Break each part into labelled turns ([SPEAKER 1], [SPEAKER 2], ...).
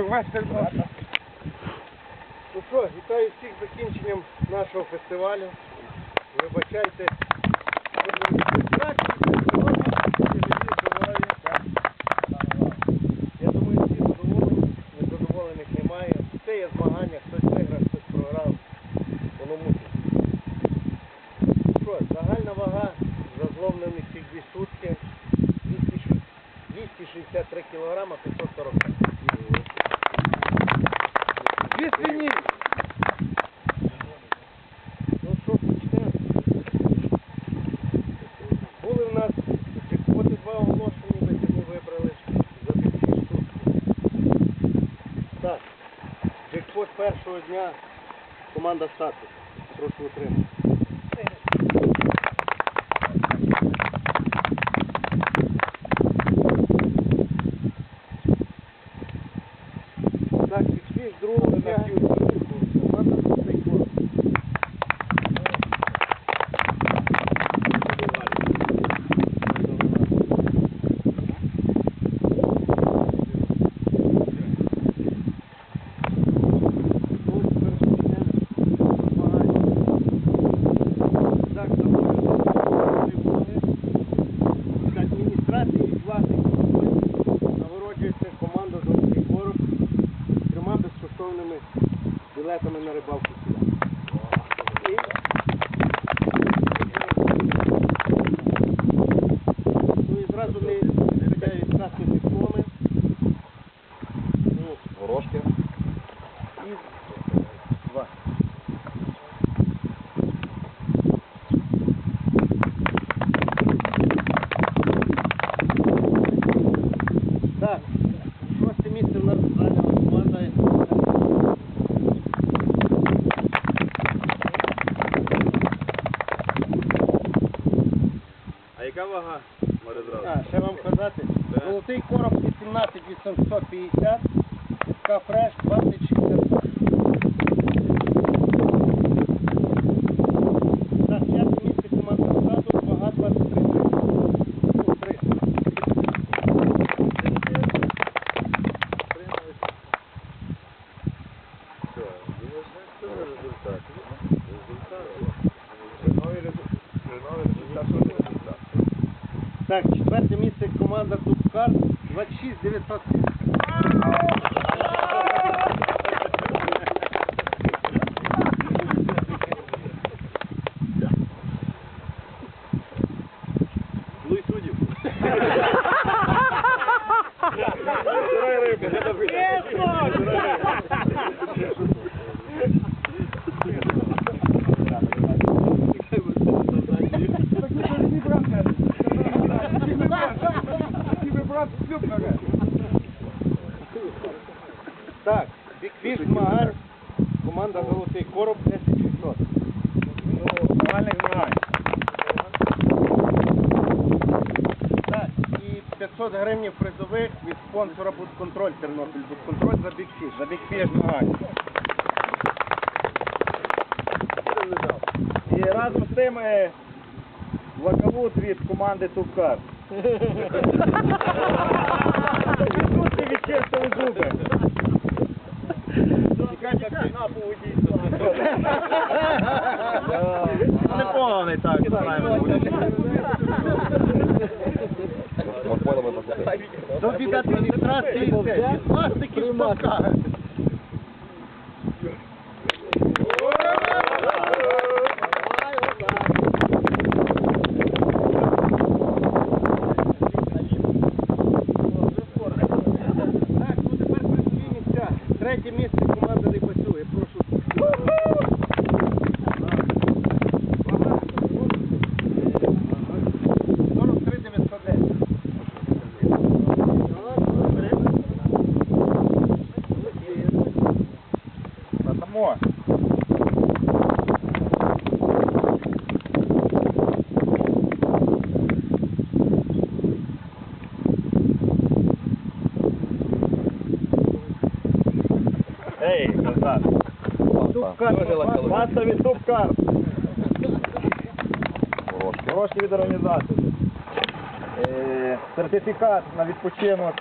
[SPEAKER 1] Бурмастер Бата.
[SPEAKER 2] Ну що, вітаю всіх з закінченням нашого фестивалю. Вибачайте. Я думаю, всі задоволені, незадоволених немає. Це є змагання, хтось виграв, хтось програв. Воно мусить. Що, загальна вага за зловлені всіх дві сутки 263 кілограма 540 джекпот дня команда статус. Прошу утримати. Так, фіксуєш другого дня команда «Золотий корпус». Так, з адміністрації від власних нагороджується команда «Золотий короб» з трьома безкоштовними білетами на рибалку сюди. І Ну і зразу не виглядають красні дипломи. Ну,
[SPEAKER 3] Горошки.
[SPEAKER 2] і два. Так, шосте місце в нас зайняла команда.
[SPEAKER 3] А яка вага? Може зразу?
[SPEAKER 2] А, ще вам казати. Золотий короб 18 850, кафреш 2062. Так, п'яте місце команда саду, вага 23. Ну, 300.
[SPEAKER 3] Все, думаю, що це результат. Результат. Результат. Результат.
[SPEAKER 2] Так, четверте місце команда Тупкар 26 900. І 500 гривень призових від спонсора «Будконтроль» Тернопіль. «Будконтроль» за бікфіш.
[SPEAKER 1] За бікфіш змагань. І разом з тим е, від команди Тукар. Відсутні відчистили зуби. Непоганий так,
[SPEAKER 2] До від адміністрації це, від власників ставка.
[SPEAKER 1] Паста від Тупкар. Гроші від організації. Е, сертифікат на відпочинок.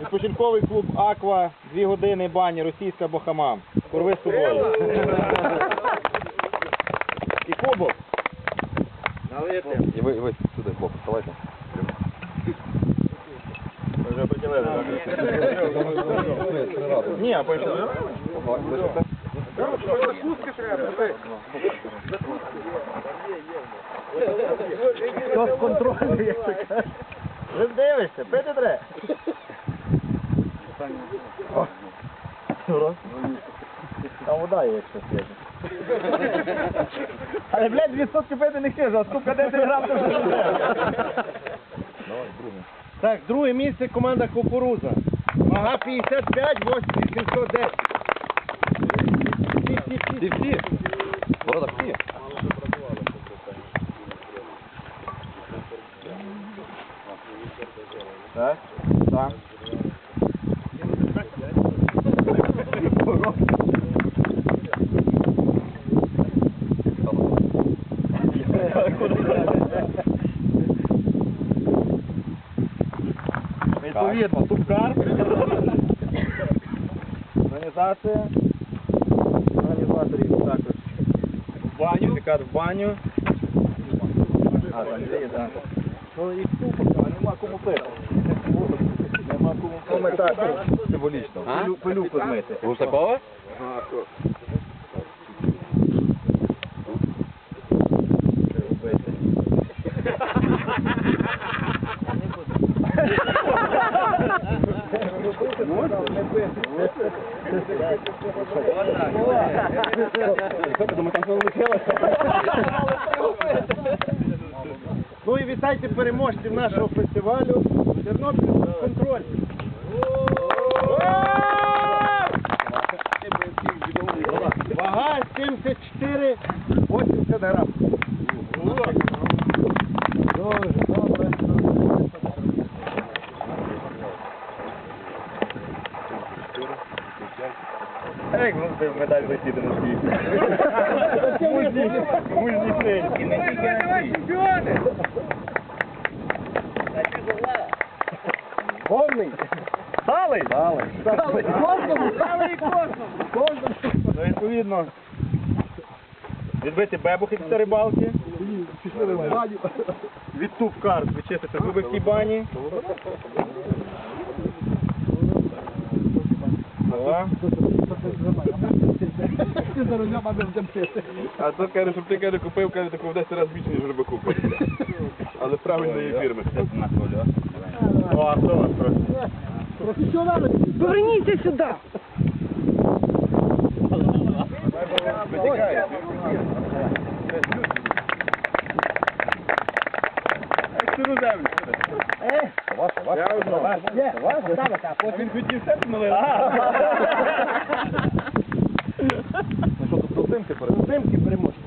[SPEAKER 1] Відпочинковий клуб Аква, дві години бані, російська або хамам. Курви з собою. І кубок.
[SPEAKER 3] І ви, і ви сюди, хлопці, вставайте. Вже приділили,
[SPEAKER 1] Ні, а потім. Хто з контролю, як то кажуть? Ви дивишся, пити треба. Там вода є, якщо свіже. Але, блядь, відсотки пити не хижу, а скупка 10 грам то вже не треба.
[SPEAKER 2] Так, друге місце команда Кукуруза. Вага 55, 810. Всі, всі, всі.
[SPEAKER 1] Так? Так. Відповідно, тупкар. Організація. Організаторів також. В баню, сертифікат в баню. А, там є, так. Ну і тупо, нема кому пити. Нема кому пити. Ну,
[SPEAKER 3] Символічно.
[SPEAKER 1] пилюку змити.
[SPEAKER 3] Гусакова?
[SPEAKER 2] Ну і вітайте переможців нашого фестивалю Тернопіль контроль. Вага 74, 80 грам. Дуже добре.
[SPEAKER 1] А як завжди в медаль засіде на свій? Мужній, мужній син.
[SPEAKER 2] Повний.
[SPEAKER 1] Сталий?
[SPEAKER 2] Сталий. Кожному, сталий кожному.
[SPEAKER 1] Ну, відповідно, відбити бебухи після рибалки. Від туп карт вичистити зуби в бані. О.
[SPEAKER 3] А то каже, щоб ти каже, купив, каже, таку в 10 разів більше, ніж рибаку купив. Але правильної фірми.
[SPEAKER 1] О, а хто вас просто?
[SPEAKER 4] Поверніться сюди.
[SPEAKER 1] Витікає. Сиру землю.
[SPEAKER 2] Ваша, ваша.
[SPEAKER 1] Я.
[SPEAKER 2] Є, ваша, а потім...
[SPEAKER 1] Він хотів все налив.
[SPEAKER 3] Ну що, тут зимки перед?
[SPEAKER 2] Зимки переможці.